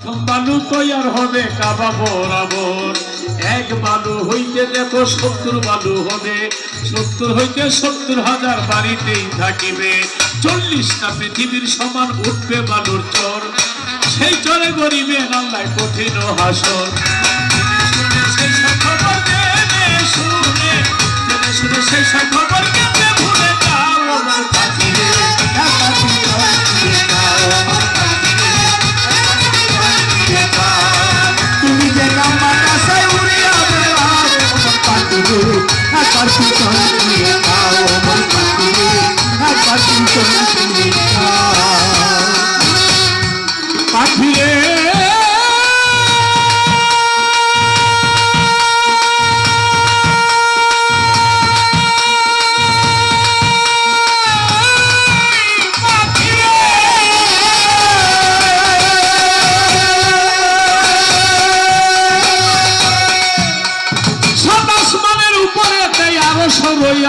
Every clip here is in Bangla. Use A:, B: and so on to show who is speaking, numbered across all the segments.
A: বালু তৈয়ার হবে কাবা বরাবর। এক বালু হইতে দেখো সত্তর বালু হবে, সত্তর হইতে সত্তর হাজার বাড়িতেই থাকিবে। চল্লিশটা পৃথিবীর সমান উঠবে বালুর চর, সেই চরে গরিবে আল্লাহ কঠিন হাসর। সেই সব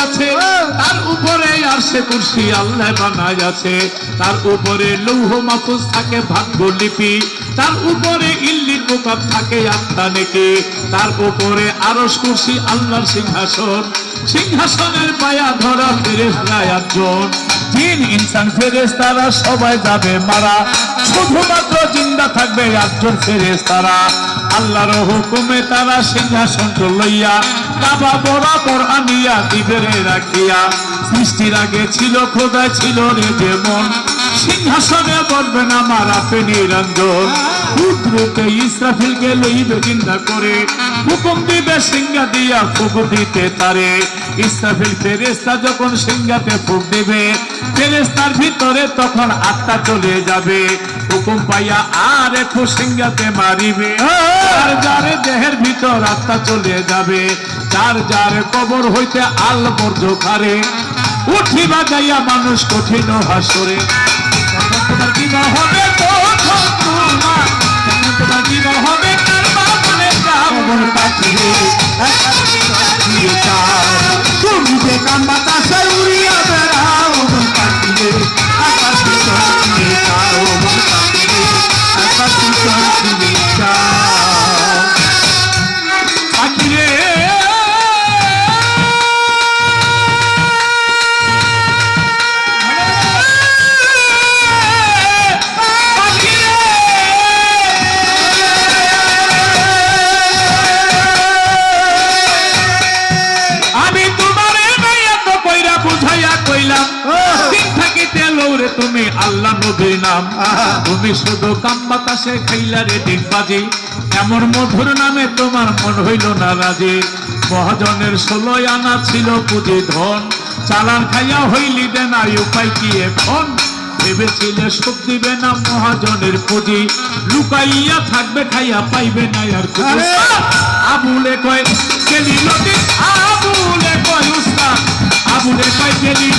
A: আছে, তার উপরে আর সে কুর্সি আল্লাহ বানায় আছে। তার উপরে লৌহ মাফুজ থাকে ভাগ্য লিপি, তার উপরে ইল্লি কোকাব থাকে আত্মা নেকি, তার উপরে আরও কুর্সি আল্লাহর সিংহাসন, সিংহাসনের পায়া ধরা ফেরেস একজন তিন ইনসান ফেরেস তারা সবাই যাবে মারা, শুধুমাত্র জিন্দা থাকবে একজন ফেরেস তারা আল্লাহর হুকুমে তারা সিংহাসন লইয়া বাবা বরাবর আনিয়া দিবেরে রাখিয়া। সৃষ্টির আগে ছিল, খোদায় ছিল রে যেমন। সিংহাসনে বলবেন আমার আপে পুত্রকে চিন্তা করে। হুকুম দিবে সিংহা দিয়া ফুক দিতে তারে। ইসরাফিল ফেরেস্তা যখন সিংহাতে ফুক দিবে ফেরেস্তার ভিতরে তখন আত্মা চলে যাবে। হুকুম পাইয়া আর একটু সিংহাতে মারিবে। যারে দেহের ভিতর আত্মা চলে যাবে। যার যার কবর হইতে আল খারে উঠিবা যাইয়া মানুষ কঠিন হাসরে। হবে করে
B: তুমি
A: আল্লাহ নবীর নাম। তুমি শুধু কাম বাতাসে খাইলা রে ডিগবাজি এমন মধুর নামে তোমার মন হইল না রাজি মহাজনের ষোলো আনা ছিল পুঁজি ধন। চালান খাইয়া হইলি দে না উপায় কি এখন? ভেবেছিলে সুখ দিবে না মহাজনের পুঁজি। লুকাইয়া থাকবে খাইয়া পাইবে না আর আবুলে
B: কয় গেলি
A: আবুলে কয় উস্তাদ। আবুলে কয় গেলি